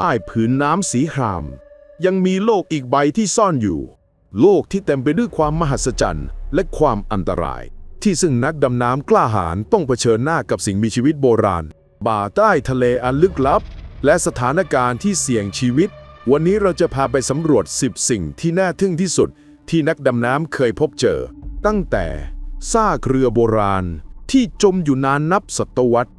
ใต้ผืนน้ำสีคราม ยังมีโลกอีกใบที่ซ่อนอยู่ โลกที่เต็มไปด้วยความมหัศจรรย์และความอันตราย ที่ซึ่งนักดำน้ำกล้าหาญต้องเผชิญหน้ากับสิ่งมีชีวิตโบราณ บ่าใต้ทะเลอันลึกลับ และสถานการณ์ที่เสี่ยงชีวิต วันนี้เราจะพาไปสำรวจ 10 สิ่งที่น่าทึ่งที่สุด ที่นักดำน้ำเคยพบเจอ ตั้งแต่ซากเรือโบราณที่จมอยู่นานนับศตวรรษ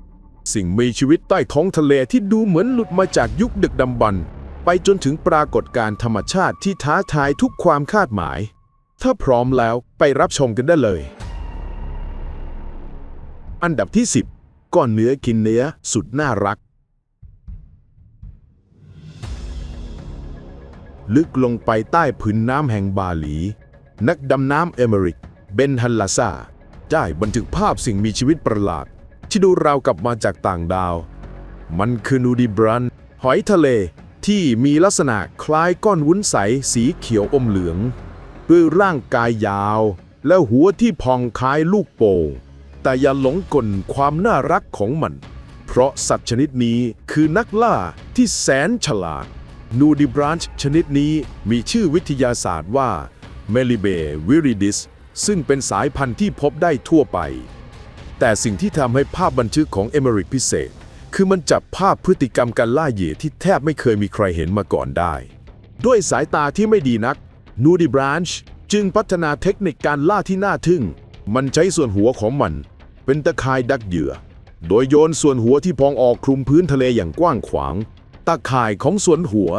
สิ่งมีชีวิตใต้ท้องทะเลที่ดูเหมือนหลุดมาจากยุคดึกดำบรรพ์ไปจนถึงปรากฏการธรรมชาติที่ท้าทายทุกความคาดหมาย ถ้าพร้อมแล้วไปรับชมกันได้เลย อันดับที่ 10 ก้อนเนื้อกินเนื้อสุดน่ารัก ลึกลงไปใต้ผืนน้ำแห่งบาหลี นักดำน้ำเอเมริก เบนฮันลาซาได้บันทึกภาพสิ่งมีชีวิตประหลาด ที่ดูราวกับมาจากต่างดาว มันคือนูดิบรัน หอยทะเลที่มีลักษณะคล้ายก้อนวุ้นใสสีเขียวอมเหลือง ด้วยร่างกายยาว และหัวที่พองคล้ายลูกโป่งแต่อย่าหลงกลความน่ารักของมัน เพราะสัตว์ชนิดนี้คือนักล่าที่แสนฉลาด นูดิบรันช์ชนิดนี้มีชื่อวิทยาศาสตร์ว่าเมลิเบวิริดิสซึ่งเป็นสายพันธุ์ที่พบได้ทั่วไป แต่สิ่งที่ทำให้ภาพบันทึกของเอเมริกพิเศษ คือมันจับภาพพฤติกรรมการล่าเหยื่อที่แทบไม่เคยมีใครเห็นมาก่อนได้ ด้วยสายตาที่ไม่ดีนักนูดิบรันช์จึงพัฒนาเทคนิคการล่าที่น่าทึ่ง มันใช้ส่วนหัวของมัน เป็นตะข่ายดักเหยื่อ โดยโยนส่วนหัวที่พองออกคลุมพื้นทะเลอย่างกว้างขวางตาข่ายของส่วนหัว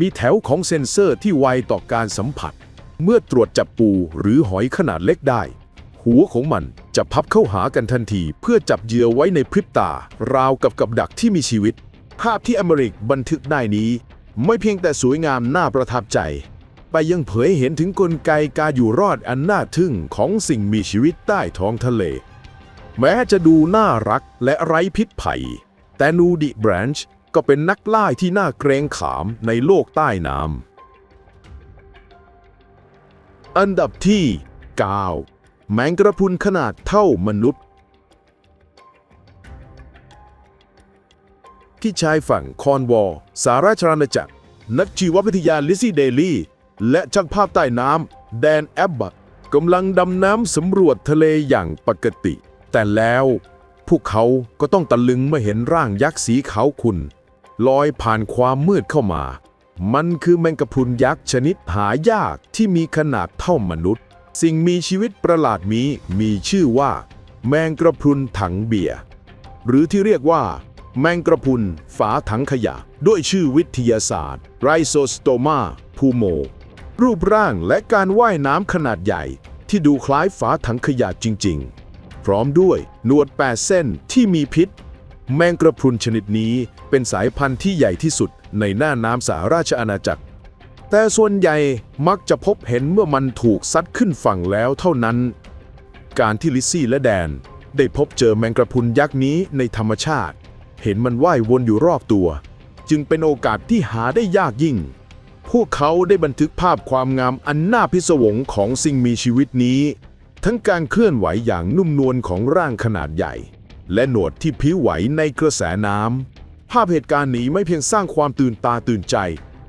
มีแถวของเซ็นเซอร์ที่ไวต่อการสัมผัส เมื่อตรวจจับปูหรือหอยขนาดเล็กได้ หัวของมันจะพับเข้าหากันทันที เพื่อจับเหยื่อไว้ในพริบตา ราวกับกับดักที่มีชีวิต ภาพที่อเมริกบันทึกได้นี้ ไม่เพียงแต่สวยงามน่าประทับใจ ไปยังเผยเห็นถึงกลไกการอยู่รอดอันน่าทึ่งของสิ่งมีชีวิตใต้ท้องทะเล แม้จะดูน่ารักและไร้พิษภัย แต่นูดิแบรนช์ก็เป็นนักล่าที่น่าเกรงขามในโลกใต้น้ำอันดับที่ 9 แมงกระพุนขนาดเท่ามนุษย์ ที่ชายฝั่งคอนวอลสาราชอาณาจักร นักชีววิทยาลิซี่เดลี่ และช่างภาพใต้น้ำแดนแอบบัตกำลังดำน้ำสำรวจทะเลอย่างปกติ แต่แล้วพวกเขาก็ต้องตะลึงเมื่อเห็นร่างยักษ์สีขาวขุ่นลอยผ่านความมืดเข้ามา มันคือแมงกะพรุนยักษ์ชนิดหายากที่มีขนาดเท่ามนุษย์ สิ่งมีชีวิตประหลาดนี้มีชื่อว่า แมงกระพรุนถังเบียร์หรือที่เรียกว่า แมงกระพุนฝาถังขยะ ด้วยชื่อวิทยาศาสตร์ไรโซสโตมาพูโม รูปร่างและการว่ายน้ำขนาดใหญ่ ที่ดูคล้ายฝาถังขยะจริง ๆ พร้อมด้วยหนวดแปดเส้นที่มีพิษ แมงกระพรุนชนิดนี้เป็นสายพันธุ์ที่ใหญ่ที่สุดในหน้าน้ำสหราชอาณาจักร แต่ส่วนใหญ่มักจะพบเห็นเมื่อมันถูกซัดขึ้นฝั่งแล้วเท่านั้น การที่ลิซซี่และแดน ได้พบเจอแมงกระพุนยักษ์นี้ในธรรมชาติ เห็นมันว่ายวนอยู่รอบตัว จึงเป็นโอกาสที่หาได้ยากยิ่ง พวกเขาได้บันทึกภาพความงามอันน่าพิศวงของสิ่งมีชีวิตนี้ ทั้งการเคลื่อนไหวอย่างนุ่มนวลของร่างขนาดใหญ่ และหนวดที่พิ้วไหวในกระแสน้ำภาพเหตุการณ์นี้ไม่เพียงสร้างความตื่นตาตื่นใจ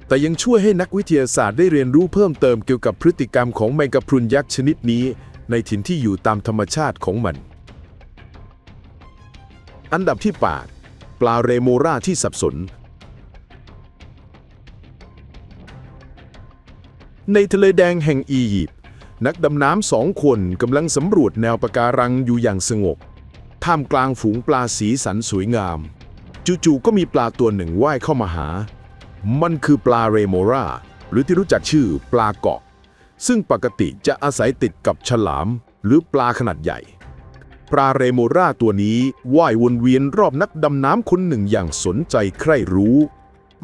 แต่ยังช่วยให้นักวิทยาศาสตร์ได้เรียนรู้เพิ่มเติมเกี่ยวกับพฤติกรรมของแมงกะพรุนยักษ์ชนิดนี้ ในถิ่นที่อยู่ตามธรรมชาติของมัน อันดับที่ 8 ปลาเรโมราที่สับสน ในทะเลแดงแห่งอียิปต์นักดำน้ำสองคนกำลังสำรวจแนวปะการังอยู่อย่างสงบ ท่ามกลางฝูงปลาสีสันสวยงาม จู่ๆก็มีปลาตัวหนึ่งว่ายเข้ามาหา มันคือปลาเรโมราหรือที่รู้จักชื่อปลาเกาะ ซึ่งปกติจะอาศัยติดกับฉลามหรือปลาขนาดใหญ่ ปลาเรโมราตัวนี้ว่ายวนเวียนรอบนักดำน้ำคนหนึ่งอย่างสนใจใคร่รู้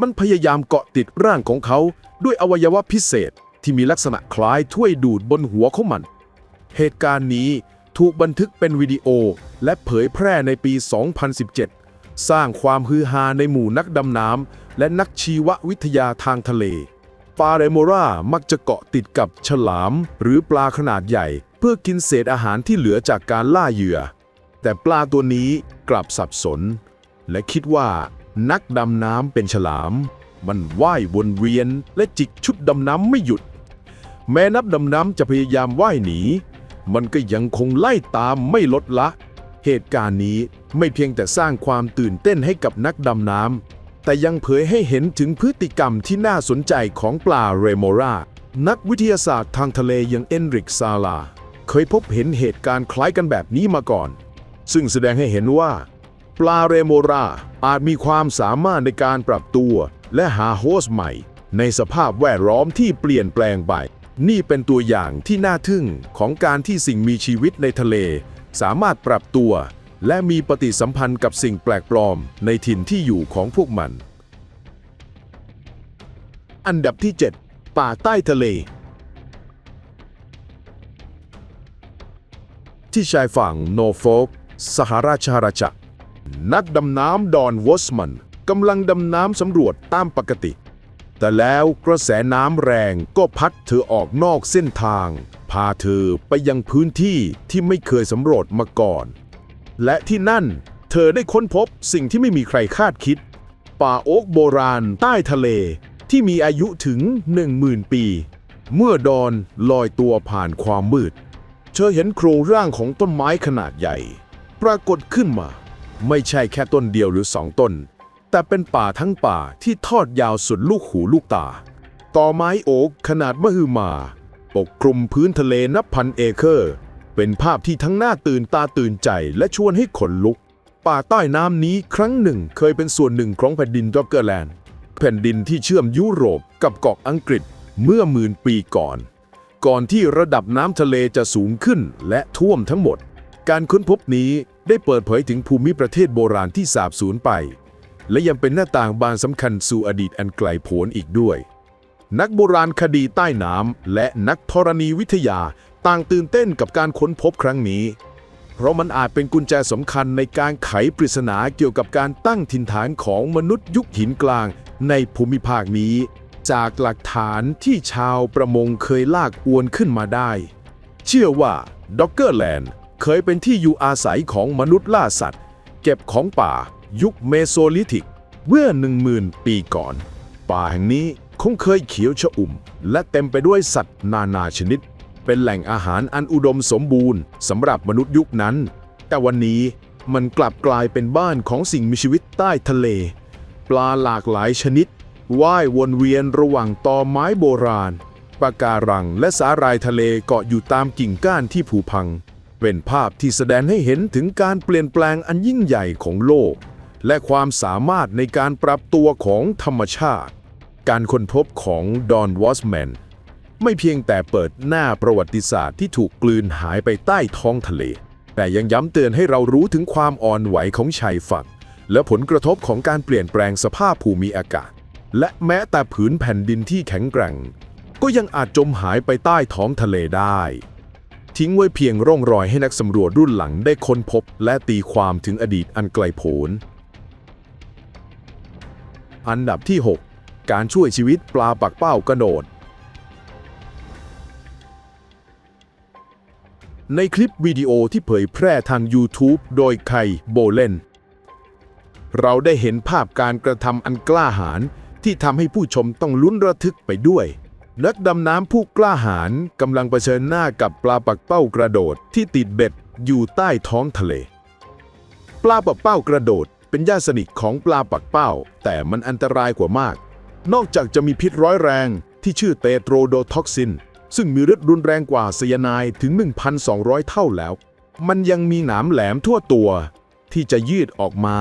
มันพยายามเกาะติดร่างของเขาด้วยอวัยวะพิเศษที่มีลักษณะคล้ายถ้วยดูดบนหัวของมัน เหตุการณ์นี้ถูกบันทึกเป็นวิดีโอและเผยแพร่ในปี 2017 สร้างความฮือฮาในหมู่นักดำน้ำ และนักชีววิทยาทางทะเลปลาเรโมรามักจะเกาะติดกับฉลาม หรือปลาขนาดใหญ่ เพื่อกินเศษอาหารที่เหลือจากการล่าเหยื่อ แต่ปลาตัวนี้กลับสับสน และคิดว่านักดำน้ำเป็นฉลาม มันว่ายวนเวียนและจิกชุดดำน้ำไม่หยุด แม้นักดำน้ำจะพยายามว่ายหนี มันก็ยังคงไล่ตามไม่ลดละ เหตุการณ์นี้ไม่เพียงแต่สร้างความตื่นเต้นให้กับนักดำน้ำ แต่ยังเผยให้เห็นถึงพฤติกรรมที่น่าสนใจของปลาเรโมรานักวิทยาศาสตร์ทางทะเลอย่างเอนริกซาลา เคยพบเห็นเหตุการณ์คล้ายกันแบบนี้มาก่อน ซึ่งแสดงให้เห็นว่า ปลาเรโมราอาจมีความสามารถในการปรับตัว และหาโฮสต์ใหม่ ในสภาพแวดล้อมที่เปลี่ยนแปลงไป นี่เป็นตัวอย่างที่น่าทึ่งของการที่สิ่งมีชีวิตในทะเล สามารถปรับตัว และมีปฏิสัมพันธ์กับสิ่งแปลกปลอมในถิ่นที่อยู่ของพวกมัน อันดับที่ 7 ป่าใต้ทะเล ที่ชายฝั่งโนโฟกสหราชอาณาจักร นักดำน้ำดอนวอสมันกำลังดำน้ำสำรวจตามปกติ แต่แล้วกระแสน้ำแรงก็พัดเธอออกนอกเส้นทาง พาเธอไปยังพื้นที่ที่ไม่เคยสำรวจมาก่อน และที่นั่น เธอได้ค้นพบสิ่งที่ไม่มีใครคาดคิด ป่าโอ๊กโบราณใต้ทะเลที่มีอายุถึง 10,000 ปี เมื่อดอนลอยตัวผ่านความมืด เธอเห็นโครงร่างของต้นไม้ขนาดใหญ่ ปรากฏขึ้นมา ไม่ใช่แค่ต้นเดียวหรือสองต้น แต่เป็นป่าทั้งป่าที่ทอดยาวสุดลูกหูลูกตา ต่อไม้โอ๊กขนาดมหึมา ปกคลุมพื้นทะเลนับพันเอเคอร์ เป็นภาพที่ทั้งน่าตื่นตาตื่นใจและชวนให้ขนลุก ป่าใต้น้ำนี้ครั้งหนึ่งเคยเป็นส่วนหนึ่งของแผ่นดินด็อกเกอร์แลนด์ แผ่นดินที่เชื่อมยุโรปกับเกาะอังกฤษเมื่อหมื่นปีก่อน ก่อนที่ระดับน้ำทะเลจะสูงขึ้นและท่วมทั้งหมด การค้นพบนี้ได้เปิดเผยถึงภูมิประเทศโบราณที่สาบสูญไป และยังเป็นหน้าต่างบานสำคัญสู่อดีตอันไกลโพ้นอีกด้วยนักโบราณคดีใต้น้ำและนักธรณีวิทยา ต่างตื่นเต้นกับการค้นพบครั้งนี้ เพราะมันอาจเป็นกุญแจสำคัญในการไขปริศนาเกี่ยวกับการตั้งถิ่นฐานของมนุษย์ยุคหินกลางในภูมิภาคนี้ จากหลักฐานที่ชาวประมงเคยลากอวนขึ้นมาได้ เชื่อว่าด็อกเกอร์แลนด์เคยเป็นที่อยู่อาศัยของมนุษย์ล่าสัตว์ เก็บของป่า ยุคเมโซลิธิกเมื่อ10,000 ปีก่อน ป่าแห่งนี้คงเคยเขียวชอุ่ม และเต็มไปด้วยสัตว์นานาชนิด เป็นแหล่งอาหารอันอุดมสมบูรณ์สำหรับมนุษย์ยุคนั้น แต่วันนี้มันกลับกลายเป็นบ้านของสิ่งมีชีวิตใต้ทะเล ปลาหลากหลายชนิดว่ายวนเวียนระหว่างตอไม้โบราณปะการังและสาหร่ายทะเลเกาะอยู่ตามกิ่งก้านที่ผุพัง เป็นภาพที่แสดงให้เห็นถึงการเปลี่ยนแปลงอันยิ่งใหญ่ของโลก และความสามารถในการปรับตัวของธรรมชาติ การค้นพบของดอนวอสแมน ไม่เพียงแต่เปิดหน้าประวัติศาสตร์ที่ถูกกลืนหายไปใต้ท้องทะเล แต่ยังย้ำเตือนให้เรารู้ถึงความอ่อนไหวของชายฝั่ง และผลกระทบของการเปลี่ยนแปลงสภาพภูมิอากาศ และแม้แต่ผืนแผ่นดินที่แข็งแกร่ง ก็ยังอาจจมหายไปใต้ท้องทะเลได้ ทิ้งไว้เพียงร่องรอยให้นักสำรวจรุ่นหลังได้ค้นพบ และตีความถึงอดีตอันไกลโพ้นอันดับที่ 6 การช่วยชีวิตปลาปักเป้ากระโดด ในคลิปวิดีโอที่เผยแพร่ทาง YouTube โดยไคโบเลน เราได้เห็นภาพการกระทำอันกล้าหาญที่ทำให้ผู้ชมต้องลุ้นระทึกไปด้วยนักดำน้ำผู้กล้าหาญกำลังเผชิญหน้ากับปลาปักเป้ากระโดดที่ติดเบ็ดอยู่ใต้ท้องทะเล ปลาปักเป้ากระโดดเป็นญาติสนิทของปลาปักเป้า แต่มันอันตรายกว่ามาก นอกจากจะมีพิษร้อยแรงที่ชื่อเตโตรโดท็อกซิน ซึ่งมีฤทธิ์รุนแรงกว่าไซยาไนด์ถึง 1,200 เท่าแล้ว มันยังมีหนามแหลมทั่วตัว ที่จะยืดออกมา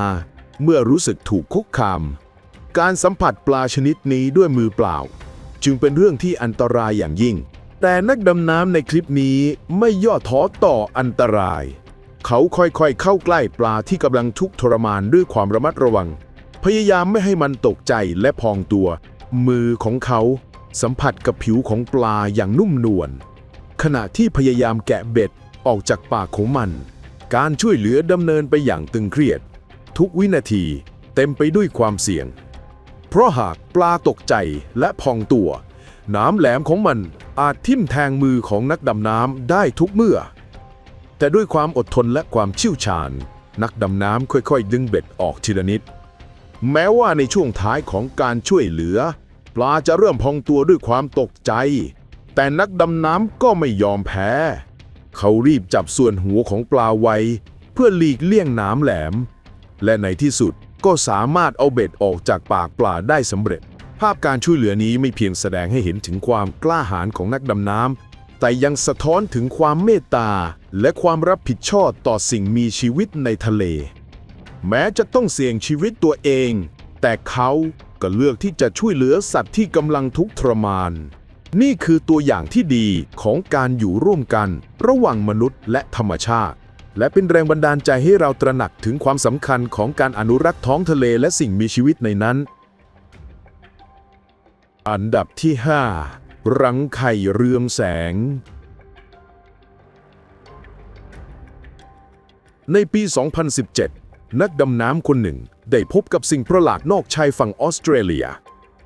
เมื่อรู้สึกถูกคุกคาม การสัมผัสปลาชนิดนี้ด้วยมือเปล่า จึงเป็นเรื่องที่อันตรายอย่างยิ่ง แต่นักดำน้ำในคลิปนี้ไม่ย่อท้อต่ออันตราย เขาค่อยๆเข้าใกล้ปลาที่กำลังทุกข์ทรมานด้วยความระมัดระวัง พยายามไม่ให้มันตกใจและพองตัว มือของเขา สัมผัสกับผิวของปลาอย่างนุ่มนวลขณะที่พยายามแกะเบ็ดออกจากปากของมัน การช่วยเหลือดำเนินไปอย่างตึงเครียด ทุกวินาทีเต็มไปด้วยความเสี่ยง เพราะหากปลาตกใจและพองตัว น้ำแหลมของมันอาจทิ่มแทงมือของนักดำน้ำได้ทุกเมื่อ แต่ด้วยความอดทนและความเชี่ยวชาญ นักดำน้ำค่อยๆ ดึงเบ็ดออกทีละนิด แม้ว่าในช่วงท้ายของการช่วยเหลือ ปลาจะเริ่มพองตัวด้วยความตกใจ แต่นักดำน้ำก็ไม่ยอมแพ้ เขารีบจับส่วนหัวของปลาไว้ เพื่อหลีกเลี่ยงน้ำแหลม และในที่สุดก็สามารถเอาเบ็ดออกจากปากปลาได้สำเร็จ ภาพการช่วยเหลือนี้ไม่เพียงแสดงให้เห็นถึงความกล้าหาญของนักดำน้ำ แต่ยังสะท้อนถึงความเมตตา และความรับผิดชอบต่อสิ่งมีชีวิตในทะเล แม้จะต้องเสี่ยงชีวิตตัวเอง แต่เขา ก็เลือกที่จะช่วยเหลือสัตว์ที่กำลังทุกข์ทรมาน นี่คือตัวอย่างที่ดีของการอยู่ร่วมกัน ระหว่างมนุษย์และธรรมชาติ และเป็นแรงบันดาลใจให้เราตระหนักถึงความสำคัญของการอนุรักษ์ท้องทะเลและสิ่งมีชีวิตในนั้น อันดับที่ 5 รังไข่เรืองแสงในปี 2017 นักดำน้ำคนหนึ่ง ได้พบกับสิ่งประหลาดนอกชายฝั่งออสเตรเลีย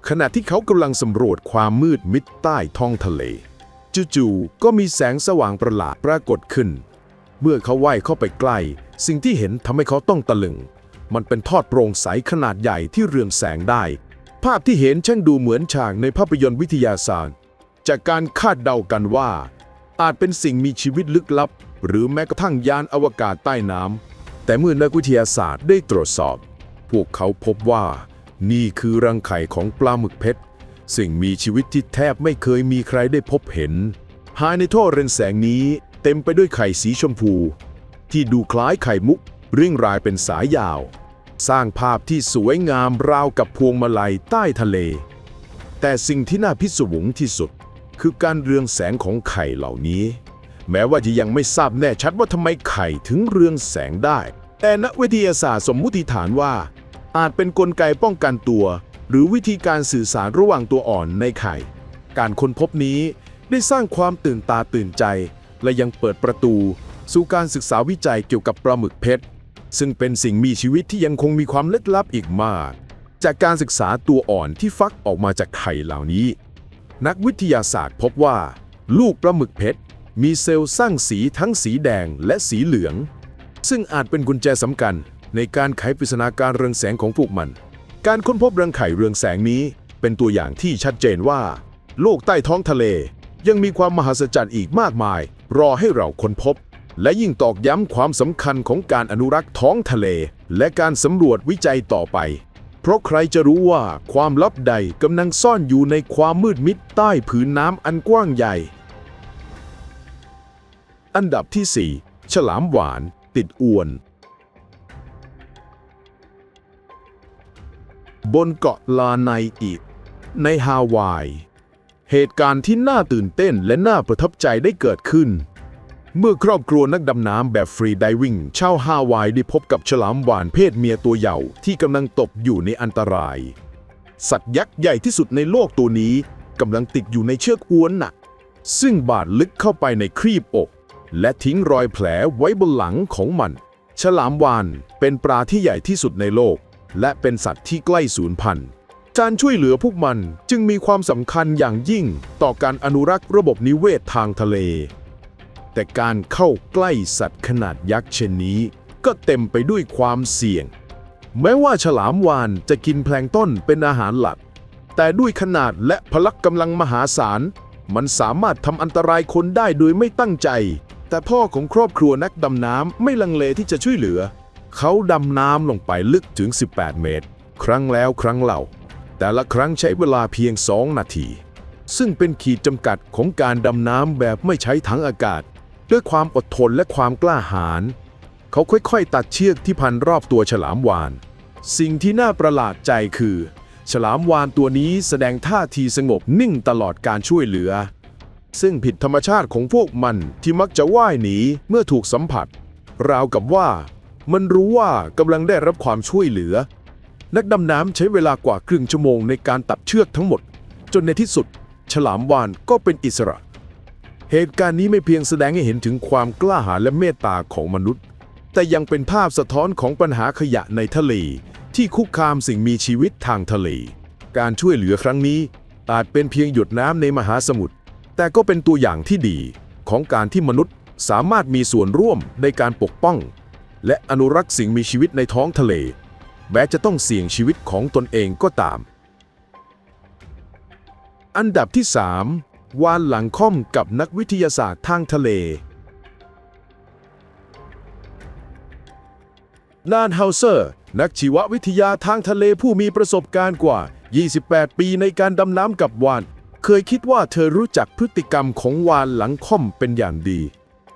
ขณะที่เขากำลังสำรวจความมืดมิดใต้ท้องทะเล จู่ๆก็มีแสงสว่างประหลาดปรากฏขึ้น เมื่อเขาว่ายเข้าไปใกล้ สิ่งที่เห็นทำให้เขาต้องตะลึง มันเป็นทอดโปร่งใสขนาดใหญ่ที่เรืองแสงได้ ภาพที่เห็นช่างดูเหมือนฉากในภาพยนตร์วิทยาศาสตร์ จากการคาดเดากันว่า อาจเป็นสิ่งมีชีวิตลึกลับ หรือแม้กระทั่งยานอวกาศใต้น้ำแต่เมื่อนักวิทยาศาสตร์ได้ตรวจสอบ พวกเขาพบว่า นี่คือรังไข่ของปลาหมึกเพชร สิ่งมีชีวิตที่แทบไม่เคยมีใครได้พบเห็น ภายในท่อเรือนแสงนี้เต็มไปด้วยไข่สีชมพู ที่ดูคล้ายไข่มุกเริ่งรายเป็นสายยาว สร้างภาพที่สวยงามราวกับพวงมาลัยใต้ทะเล แต่สิ่งที่น่าพิศวงที่สุด คือการเรืองแสงของไข่เหล่านี้ แม้ว่าจะยังไม่ทราบแน่ชัดว่าทำไมไข่ถึงเรืองแสงได้ แต่นักวิทยาศาสตร์สมมุติฐานว่า อาจเป็นนกลไกป้องกันตัว หรือวิธีการสื่อสารระหว่างตัวอ่อนในไข่ การค้นพบนี้ได้สร้างความตื่นตาตื่นใจ และยังเปิดประตู สู่การศึกษาวิจัยเกี่ยวกับปลาหมึกเพชร ซึ่งเป็นสิ่งมีชีวิตที่ยังคงมีความลึกลับอีกมาก จากการศึกษาตัวอ่อนที่ฟักออกมาจากไข่เหล่านี้ นักวิทยาศาสตร์พบว่า ลูกปลาหมึกเพชรมีเซลล์สร้างสีทั้งสีแดงและสีเหลือง ซึ่งอาจเป็นกุญแจสำคัญในการไขปริศนาการเรืองแสงของพวกมัน การค้นพบรังไข่เรืองแสงนี้ เป็นตัวอย่างที่ชัดเจนว่า โลกใต้ท้องทะเล ยังมีความมหัศจรรย์อีกมากมาย รอให้เราค้นพบ และยิ่งตอกย้ำความสำคัญของการอนุรักษ์ท้องทะเล และการสำรวจวิจัยต่อไป เพราะใครจะรู้ว่าความลับใดกำลังซ่อนอยู่ในความมืดมิดใต้ผืนน้ำอันกว้างใหญ่ อันดับที่ 4 ฉลามหวาน ติดอวน บนเกาะลาไนอีก ในฮาวาย เหตุการณ์ที่น่าตื่นเต้นและน่าประทับใจได้เกิดขึ้น เมื่อครอบครัวนักดำน้ำแบบฟรีไดวิ่งชาวฮาวายได้พบกับฉลามหวานเพศเมียตัวใหญ่ที่กำลังตกอยู่ในอันตราย สัตว์ยักษ์ใหญ่ที่สุดในโลกตัวนี้กำลังติดอยู่ในเชือกอวนหนักซึ่งบาดลึกเข้าไปในครีบอก และทิ้งรอยแผลไว้บนหลังของมัน ฉลามวาฬเป็นปลาที่ใหญ่ที่สุดในโลก และเป็นสัตว์ที่ใกล้สูญพันธุ์การช่วยเหลือพวกมันจึงมีความสำคัญอย่างยิ่งต่อการอนุรักษ์ระบบนิเวศทางทะเล แต่การเข้าใกล้สัตว์ขนาดยักษ์เช่นนี้ ก็เต็มไปด้วยความเสี่ยง แม้ว่าฉลามวาฬจะกินแพลงต้นเป็นอาหารหลัก แต่ด้วยขนาดและพละกำลังมหาศาล มันสามารถทำอันตรายคนได้โดยไม่ตั้งใจ แต่พ่อของครอบครัวนักดำน้ำไม่ลังเลที่จะช่วยเหลือ เขาดำน้ำลงไปลึกถึง 18 เมตร ครั้งแล้วครั้งเล่า แต่ละครั้งใช้เวลาเพียง 2 นาที ซึ่งเป็นขีดจำกัดของการดำน้ำแบบไม่ใช้ถังอากาศ ด้วยความอดทนและความกล้าหาญเขาค่อยๆ ตัดเชือกที่พันรอบตัวฉลามวาฬสิ่งที่น่าประหลาดใจคือ ฉลามวาฬตัวนี้แสดงท่าทีสงบนิ่งตลอดการช่วยเหลือ ซึ่งผิดธรรมชาติของพวกมันที่มักจะว่ายหนีเมื่อถูกสัมผัส ราวกับว่า มันรู้ว่ากำลังได้รับความช่วยเหลือ นักดำน้ำใช้เวลากว่าครึ่งชั่วโมงในการตัดเชือกทั้งหมด จนในที่สุด ฉลามวาฬก็เป็นอิสระ เหตุการณ์นี้ไม่เพียงแสดงให้เห็นถึงความกล้าหาญและเมตตาของมนุษย์ แต่ยังเป็นภาพสะท้อนของปัญหาขยะในทะเล ที่คุกคามสิ่งมีชีวิตทางทะเล การช่วยเหลือครั้งนี้อาจเป็นเพียงหยดน้ำในมหาสมุทร แต่ก็เป็นตัวอย่างที่ดีของการที่มนุษย์สามารถมีส่วนร่วมในการปกป้อง และอนุรักษ์สิ่งมีชีวิตในท้องทะเล แม้จะต้องเสี่ยงชีวิตของตนเองก็ตาม อันดับที่ 3 วานหลังค่อมกับนักวิทยาศาสตร์ทางทะเลนานเฮาเซอร์ นักชีววิทยาทางทะเลผู้มีประสบการณ์กว่า 28 ปีในการดำน้ำกับวาน เคยคิดว่าเธอรู้จักพฤติกรรมของวานหลังค่อมเป็นอย่างดี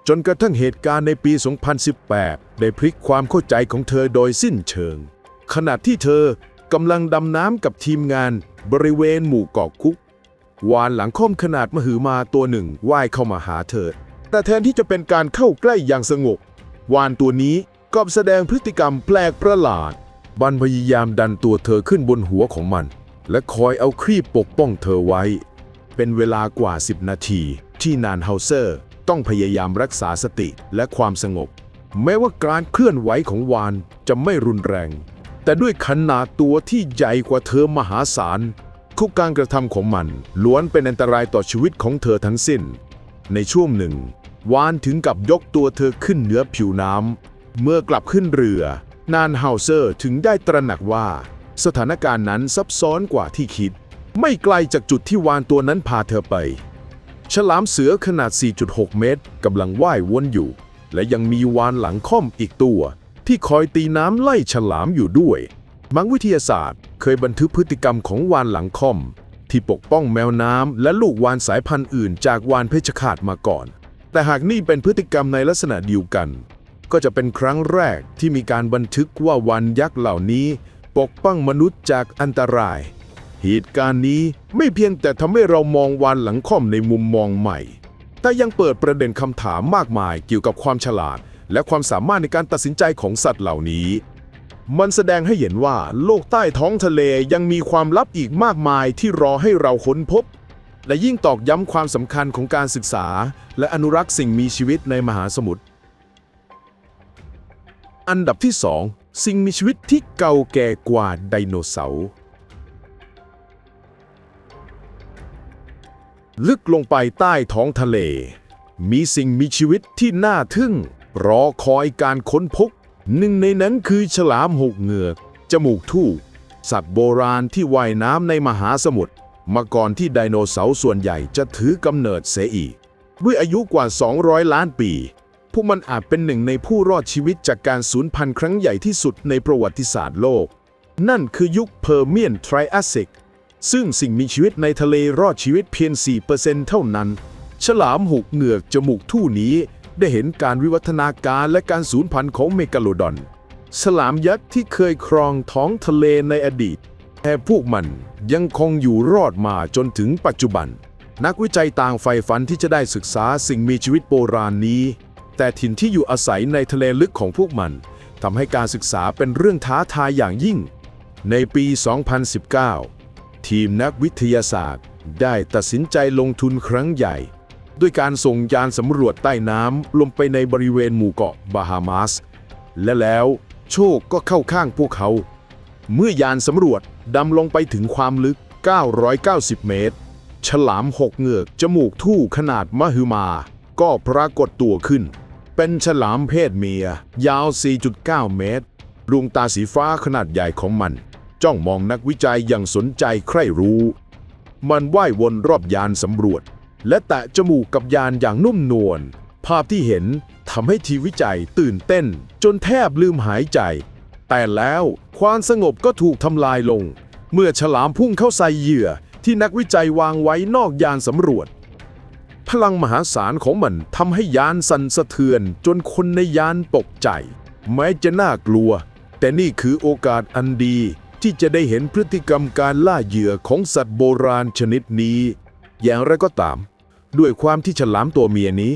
จนกระทั่งเหตุการณ์ในปี 2018 ได้พลิกความเข้าใจของเธอโดยสิ้นเชิง ขณะที่เธอกำลังดำน้ำกับทีมงานบริเวณหมู่เกาะคุก วานหลังค่อมขนาดมหึมาตัวหนึ่งว่ายเข้ามาหาเธอ แต่แทนที่จะเป็นการเข้าใกล้อย่างสงบ วานตัวนี้กลับแสดงพฤติกรรมแปลกประหลาด บันพยายามดันตัวเธอขึ้นบนหัวของมัน และคอยเอาครีบปกป้องเธอไว้ เป็นเวลากว่า 10 นาที ที่นานเฮาเซอร์ ต้องพยายามรักษาสติและความสงบ แม้ว่าการเคลื่อนไหวของวานจะไม่รุนแรง แต่ด้วยขนาดตัวที่ใหญ่กว่าเธอมหาศาลทุกการกระทำของมัน ล้วนเป็นอันตรายต่อชีวิตของเธอทั้งสิ้น ในช่วงหนึ่ง วานถึงกับยกตัวเธอขึ้นเหนือผิวน้ำเมื่อกลับขึ้นเรือ นานเฮาเซอร์ถึงได้ตระหนักว่า สถานการณ์นั้นซับซ้อนกว่าที่คิด ไม่ไกลจากจุดที่วานตัวนั้นพาเธอไป ฉลามเสือขนาด 4.6 เมตรกำลังว่ายวนอยู่ และยังมีวานหลังค่อมอีกตัว ที่คอยตีน้ำไล่ฉลามอยู่ด้วย มังวิทยาศาสตร์ เคยบันทึกพฤติกรรมของวานหลังค่อม ที่ปกป้องแมวน้ำและลูกวานสายพันธุ์อื่น จากวานเพชฌฆาตมาก่อน แต่หากนี่เป็นพฤติกรรมในลักษณะเดียวกัน ก็จะเป็นครั้งแรกที่มีการบันทึกว่าวานยักษ์เหล่านี้ ปกป้องมนุษย์จากอันตราย เหตุการณ์นี้ไม่เพียงแต่ทำให้เรามองวานหลังค่อมในมุมมองใหม่ แต่ยังเปิดประเด็นคำถามมากมายเกี่ยวกับความฉลาด และความสามารถในการตัดสินใจของสัตว์เหล่านี้ มันแสดงให้เห็นว่าโลกใต้ท้องทะเลยังมีความลับอีกมากมายที่รอให้เราค้นพบ และยิ่งตอกย้ำความสำคัญของการศึกษา และอนุรักษ์สิ่งมีชีวิตในมหาสมุทร อันดับที่ 2 สิ่งมีชีวิตที่เก่าแก่กว่าไดโนเสาร์ ลึกลงไปใต้ท้องทะเล มีสิ่งมีชีวิตที่น่าทึ่ง รอคอยการค้นพบหนึ่งในนั้นคือฉลามหกเหงือก จมูกทู่สัตว์โบราณที่ว่ายน้ำในมหาสมุทรมาก่อนที่ไดโนเสาร์ส่วนใหญ่จะถือกำเนิดเสียอีก ด้วยอายุกว่า 200 ล้านปี พวกมันอาจเป็นหนึ่งในผู้รอดชีวิตจากการสูญพันธุ์ครั้งใหญ่ที่สุดในประวัติศาสตร์โลก นั่นคือยุคเพอร์เมียนไทรแอสิก ซึ่งสิ่งมีชีวิตในทะเลรอดชีวิตเพียง 4%เท่านั้น ฉลามหุกเหงือกจมูกทู่นี้ได้เห็นการวิวัฒนาการและการสูญพันธุ์ของเมกาโลดอน ฉลามยักษ์ที่เคยครองท้องทะเลในอดีต แต่พวกมันยังคงอยู่รอดมาจนถึงปัจจุบัน นักวิจัยต่างใฝ่ฝันที่จะได้ศึกษาสิ่งมีชีวิตโบราณนี้ แต่ถิ่นที่อยู่อาศัยในทะเลลึกของพวกมันทำให้การศึกษาเป็นเรื่องท้าทายอย่างยิ่ง ในปี 2019 ทีมนักวิทยาศาสตร์ ได้ตัดสินใจลงทุนครั้งใหญ่ ด้วยการส่งยานสำรวจใต้น้ำลงไปในบริเวณหมู่เกาะบาฮามาส และแล้วโชคก็เข้าข้างพวกเขา เมื่อยานสำรวจดำลงไปถึงความลึก 990 เมตร ฉลามหกเหงือกจมูกทู่ขนาดมหึมา ก็ปรากฏตัวขึ้น เป็นฉลามเพศเมีย ยาว 4.9 เมตร ดวงตาสีฟ้าขนาดใหญ่ของมัน จ้องมองนักวิจัยอย่างสนใจใคร่รู้ มันว่ายวนรอบยานสำรวจ และแตะจมูกกับยานอย่างนุ่มนวล ภาพที่เห็นทำให้ทีวิจัยตื่นเต้น จนแทบลืมหายใจ แต่แล้วความสงบก็ถูกทำลายลง เมื่อฉลามพุ่งเข้าใส่เหยื่อที่นักวิจัยวางไว้นอกยานสำรวจ พลังมหาศาลของมันทำให้ยานสั่นสะเทือนจนคนในยานตกใจ แม้จะน่ากลัว แต่นี่คือโอกาสอันดี ที่จะได้เห็นพฤติกรรมการล่าเหยื่อของสัตว์โบราณชนิดนี้ อย่างไรก็ตาม ด้วยความที่ฉลามตัวเมียนี้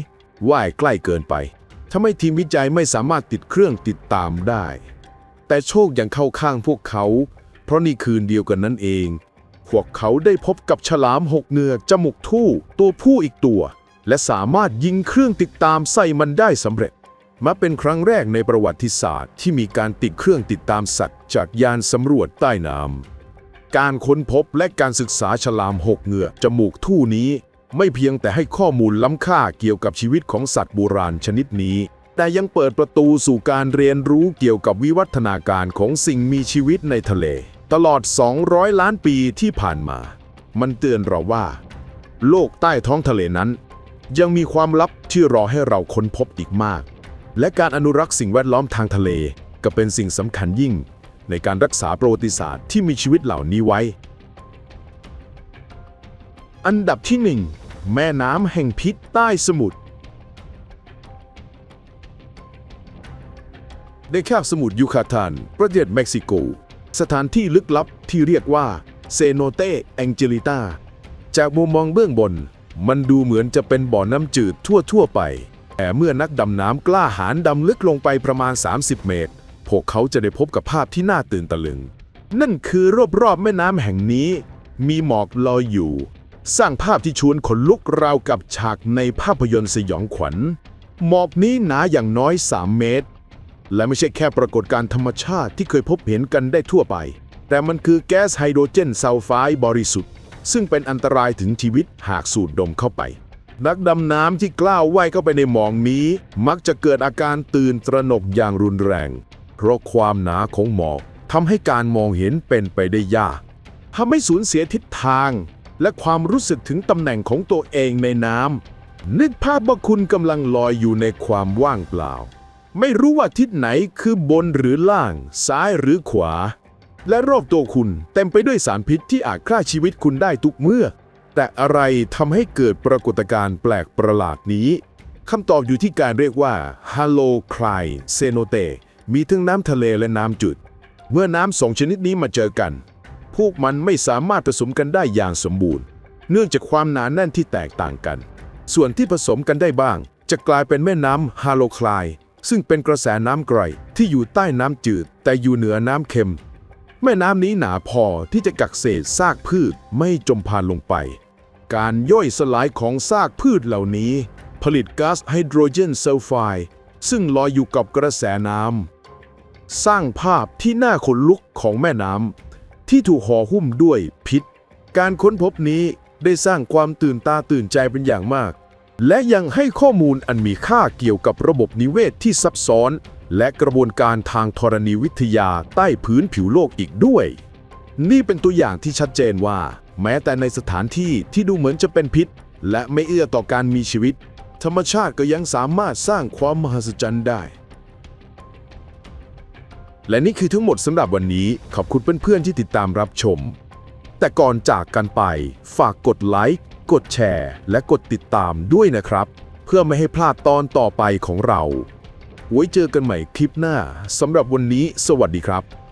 ว่ายใกล้เกินไปทำให้ทีมวิจัยไม่สามารถติดเครื่องติดตามได้ แต่โชคยังเข้าข้างพวกเขา เพราะนี่คืนเดียวกันนั่นเอง พวกเขาได้พบกับฉลามหกเงือกจมูกทู่ ตัวผู้อีกตัว และสามารถยิงเครื่องติดตามใส่มันได้สำเร็จ มาเป็นครั้งแรกในประวัติศาสตร์ที่มีการติดเครื่องติดตามสัตว์ จากยานสำรวจใต้น้ำการค้นพบและการศึกษาฉลามหกเหงือกจมูกทู่นี้ ไม่เพียงแต่ให้ข้อมูลล้ำค่าเกี่ยวกับชีวิตของสัตว์โบราณชนิดนี้ แต่ยังเปิดประตูสู่การเรียนรู้เกี่ยวกับวิวัฒนาการของสิ่งมีชีวิตในทะเล ตลอด 200 ล้านปีที่ผ่านมา มันเตือนเราว่า โลกใต้ท้องทะเลนั้น ยังมีความลับที่รอให้เราค้นพบอีกมาก และการอนุรักษ์สิ่งแวดล้อมทางทะเล ก็เป็นสิ่งสำคัญยิ่ง ในการรักษาประวัติศาสตร์ที่มีชีวิตเหล่านี้ไว้ อันดับที่ 1 แม่น้ำแห่งพิษใต้สมุทรในคาบสมุทรยูคาตานประเทศเม็กซิโก สถานที่ลึกลับที่เรียกว่าเซโนเตแองเจลิตาจากมุมมองเบื้องบน มันดูเหมือนจะเป็นบ่อน้ำจืดทั่วๆไป แต่เมื่อนักดำน้ำกล้าหาญดำลึกลงไปประมาณ 30 เมตร พวกเขาจะได้พบกับภาพที่น่าตื่นตะลึง นั่นคือรอบๆแม่น้ำแห่งนี้ มีหมอกลอยอยู่ สร้างภาพที่ชวนขนลุกราวกับฉากในภาพยนตร์สยองขวัญ หมอกนี้หนาอย่างน้อย 3 เมตร และไม่ใช่แค่ปรากฏการธรรมชาติที่เคยพบเห็นกันได้ทั่วไป แต่มันคือแก๊สไฮโดรเจนซัลไฟด์บริสุทธิ์ ซึ่งเป็นอันตรายถึงชีวิตหากสูดดมเข้าไป นักดำน้ำที่กล้าว่ายเข้าไปในหมองนี้ มักจะเกิดอาการตื่นตระหนกอย่างรุนแรง เพราะความหนาของหมอกทำให้การมองเห็นเป็นไปได้ยากทำให้สูญเสียทิศทาง และความรู้สึกถึงตำแหน่งของตัวเองในน้ำนึกภาพว่าคุณกำลังลอยอยู่ในความว่างเปล่า ไม่รู้ว่าทิศไหนคือบนหรือล่าง ซ้ายหรือขวา และรอบตัวคุณเต็มไปด้วยสารพิษที่อาจฆ่าชีวิตคุณได้ทุกเมื่อ แต่อะไรทำให้เกิดปรากฏการณ์แปลกประหลาดนี้คำตอบอยู่ที่การเรียกว่าฮาโลคลายเซโนเตมีทั้งน้ำทะเลและน้ำจืดเมื่อน้ำสองชนิดนี้มาเจอกัน พวกมันไม่สามารถผสมกันได้อย่างสมบูรณ์ เนื่องจากความหนาแน่นที่แตกต่างกัน ส่วนที่ผสมกันได้บ้าง จะกลายเป็นแม่น้ำฮาโลคลายซึ่งเป็นกระแสน้ำไกรที่อยู่ใต้น้ำจืด แต่อยู่เหนือน้ำเค็ม แม่น้ำนี้หนาพอที่จะกักเศษซากพืชไม่จมพานลงไป การย่อยสลายของซากพืชเหล่านี้ ผลิตก๊าซไฮโดรเจนซัลไฟด์ซึ่งลอยอยู่กับกระแสน้ำสร้างภาพที่น่าขนลุกของแม่น้ำที่ถูกห่อหุ้มด้วยพิษ การค้นพบนี้ได้สร้างความตื่นตาตื่นใจเป็นอย่างมาก และยังให้ข้อมูลอันมีค่าเกี่ยวกับระบบนิเวศที่ซับซ้อน และกระบวนการทางธรณีวิทยาใต้พื้นผิวโลกอีกด้วย นี่เป็นตัวอย่างที่ชัดเจนว่า แม้แต่ในสถานที่ที่ดูเหมือนจะเป็นพิษ และไม่เอื้อต่อการมีชีวิต ธรรมชาติก็ยังสามารถสร้างความมหัศจรรย์ได้ และนี่คือทั้งหมดสำหรับวันนี้ ขอบคุณเพื่อนๆที่ติดตามรับชม แต่ก่อนจากกันไป ฝากกดไลค์กดแชร์ และกดติดตามด้วยนะครับ เพื่อไม่ให้พลาดตอนต่อไปของเรา ไว้เจอกันใหม่คลิปหน้าสำหรับวันนี้ สวัสดีครับ